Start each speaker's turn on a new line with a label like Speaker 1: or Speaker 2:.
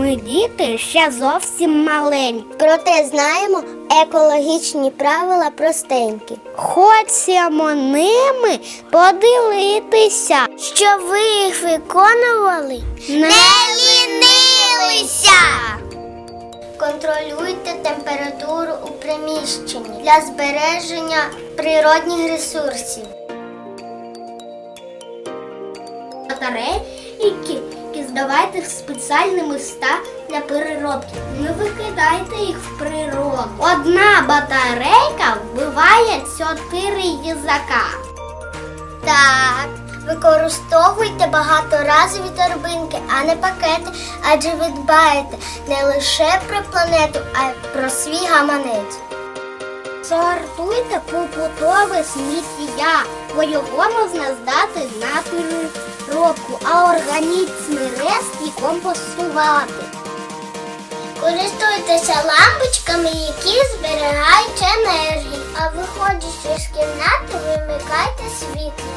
Speaker 1: Ми діти ще зовсім маленькі.
Speaker 2: Проте знаємо екологічні правила простенькі.
Speaker 1: Хочемо ними поділитися.
Speaker 2: Що ви їх виконували?
Speaker 1: Не
Speaker 2: лінилися! Контролюйте температуру у приміщенні для збереження природних ресурсів.
Speaker 1: Батарейки здавайте в спеціальні міста для переробки. Не викидайте їх в природу. Одна батарейка вбиває чотири їзака.
Speaker 2: Так, використовуйте багаторазові торбинки, а не пакети, адже ви дбаєте не лише про планету, а й про свій гаманець.
Speaker 1: Сортуйте побутове сміття, бо його можна здати на переробку, а органічні рештки компостувати.
Speaker 2: Користуйтеся лампочками, які зберігають енергію, а виходячи з кімнати, вимикайте світло.